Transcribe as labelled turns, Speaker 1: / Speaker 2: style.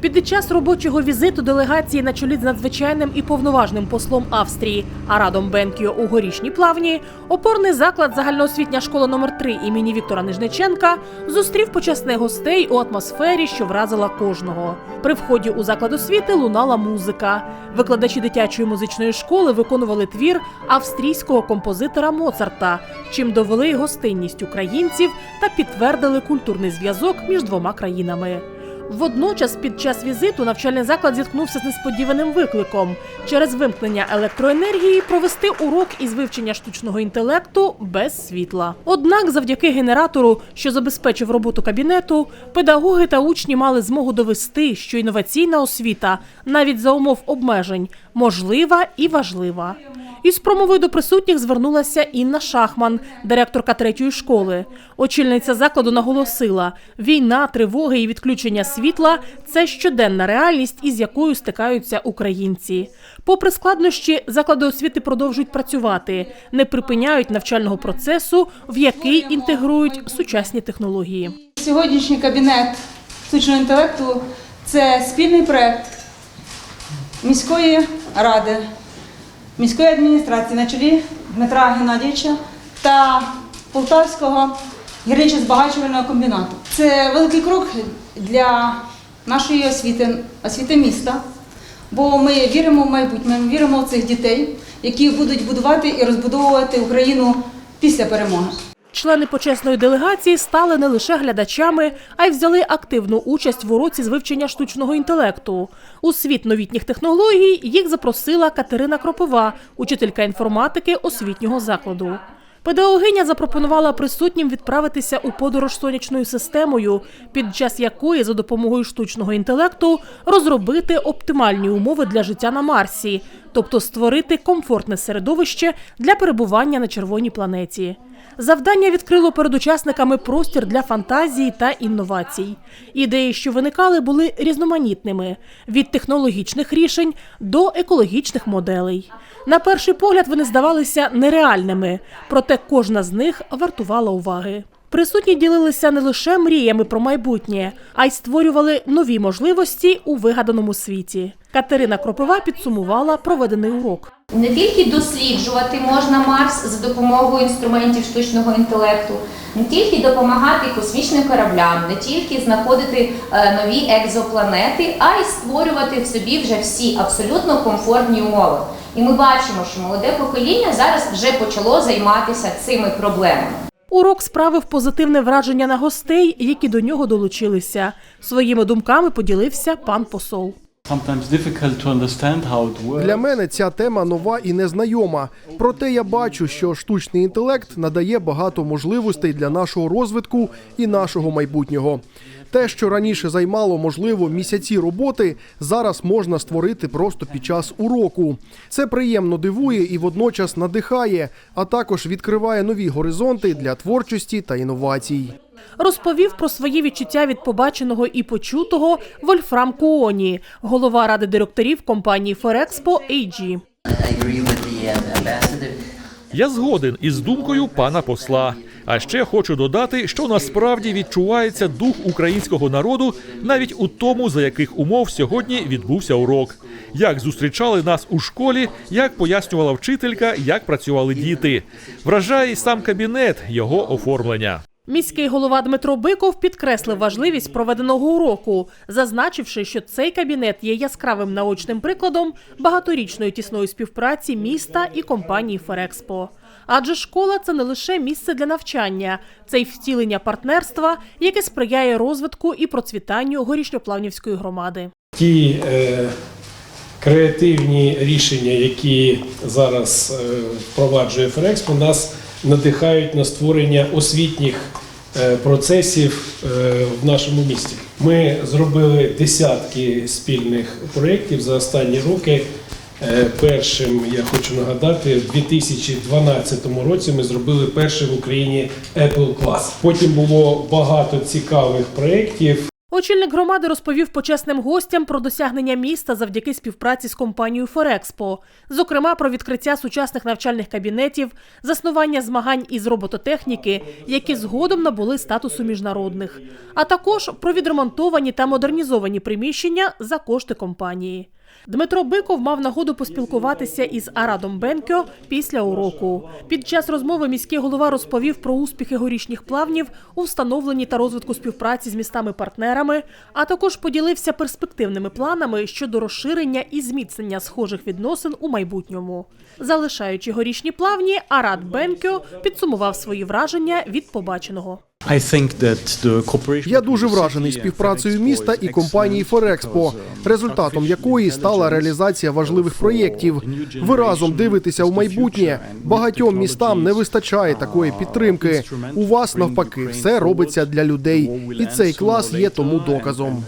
Speaker 1: Під час робочого візиту делегації на чолі з надзвичайним і повноважним послом Австрії Арадом Бенкіо у горішній плавні опорний заклад загальноосвітня школа номер 3 імені Віктора Нижниченка зустрів почесних гостей у атмосфері, що вразила кожного. При вході у заклад освіти лунала музика. Викладачі дитячої музичної школи виконували твір австрійського композитора Моцарта, чим довели гостинність українців та підтвердили культурний зв'язок між двома країнами. Водночас, під час візиту навчальний заклад зіткнувся з несподіваним викликом через вимкнення електроенергії провести урок із вивчення штучного інтелекту без світла. Однак, завдяки генератору, що забезпечив роботу кабінету, педагоги та учні мали змогу довести, що інноваційна освіта, навіть за умов обмежень, можлива і важлива. Із промовою до присутніх звернулася Інна Шахман, директорка третьої школи. Очільниця закладу наголосила: війна, тривоги і відключення світла це щоденна реальність, із якою стикаються українці. Попри складнощі, заклади освіти продовжують працювати, не припиняють навчального процесу, в який інтегрують сучасні технології.
Speaker 2: Сьогоднішній кабінет штучного інтелекту це спільний проект міської ради, міської адміністрації на чолі Дмитра Геннадійовича та Полтавського гірничо-збагачувального комбінату. Це великий крок для нашої освіти, освіти міста, бо ми віримо в майбутнє, ми віримо в цих дітей, які будуть будувати і розбудовувати Україну після перемоги.
Speaker 1: Члени почесної делегації стали не лише глядачами, а й взяли активну участь в уроці з вивчення штучного інтелекту. У світ новітніх технологій їх запросила Катерина Кропова, учителька інформатики освітнього закладу. Педагогиня запропонувала присутнім відправитися у подорож сонячною системою, під час якої за допомогою штучного інтелекту розробити оптимальні умови для життя на Марсі, тобто створити комфортне середовище для перебування на червоній планеті. Завдання відкрило перед учасниками простір для фантазії та інновацій. Ідеї, що виникали, були різноманітними від технологічних рішень до екологічних моделей. На перший погляд вони здавалися нереальними, проте кожна з них вартувала уваги. Присутні ділилися не лише мріями про майбутнє, а й створювали нові можливості у вигаданому світі. Катерина Кропива підсумувала проведений урок.
Speaker 3: Не тільки досліджувати можна Марс за допомогою інструментів штучного інтелекту, не тільки допомагати космічним кораблям, не тільки знаходити е, нові екзопланети, а й створювати в собі вже всі абсолютно комфортні умови. І ми бачимо, що молоде покоління зараз вже почало займатися цими проблемами.
Speaker 1: Урок справив позитивне враження на гостей, які до нього долучилися. Своїми думками поділився пан посол.
Speaker 4: Для мене ця тема нова і незнайома. Проте я бачу, що штучний інтелект надає багато можливостей для нашого розвитку і нашого майбутнього. Те, що раніше займало, можливо, місяці роботи, зараз можна створити просто під час уроку. Це приємно дивує і водночас надихає, а також відкриває нові горизонти для творчості та інновацій.
Speaker 1: Розповів про свої відчуття від побаченого і почутого Вольфрам Куоні, голова ради директорів компанії Ферекспо AG.
Speaker 5: Uh.
Speaker 6: Я згоден із думкою пана посла. А ще хочу додати, що насправді відчувається дух українського народу навіть у тому, за яких умов сьогодні відбувся урок. Як зустрічали нас у школі, як пояснювала вчителька, як працювали діти. Вражає й сам кабінет, його оформлення.
Speaker 1: Міський голова Дмитро Биков підкреслив важливість проведеного уроку, зазначивши, що цей кабінет є яскравим наочним прикладом багаторічної тісної співпраці міста і компанії Ферекспо. Адже школа це не лише місце для навчання, це й втілення партнерства, яке сприяє розвитку і процвітанню горішньоплавнівської громади.
Speaker 7: ті е, креативні рішення, які зараз е, впроваджує Ферекспо, нас надихають на створення освітніх е, процесів е, в нашому місті. Ми зробили десятки спільних проєктів за останні роки. Е, Першим я хочу нагадати, в 2012 році ми зробили перший в Україні Apple Class. Потім було багато цікавих проєктів.
Speaker 1: Очільник громади розповів почесним гостям про досягнення міста завдяки співпраці з компанією Форекспо, зокрема про відкриття сучасних навчальних кабінетів, заснування змагань із робототехніки, які згодом набули статусу міжнародних, а також про відремонтовані та модернізовані приміщення за кошти компанії. Дмитро Биков мав нагоду поспілкуватися із Арадом Бенкьо після уроку. Під час розмови міський голова розповів про успіхи горішніх плавнів у встановленні та розвитку співпраці з містами-партнерами, а також поділився перспективними планами щодо розширення і зміцнення схожих відносин у майбутньому. Залишаючи горішні плавні, Арад Бенкьо підсумував свої враження від побаченого.
Speaker 4: Я дуже вражений співпрацею міста і компанії Форекспо, результатом якої стала реалізація важливих проєктів. Ви разом дивитеся в майбутнє. Багатьом містам не вистачає такої підтримки. У вас навпаки все робиться для людей, і цей клас є тому доказом.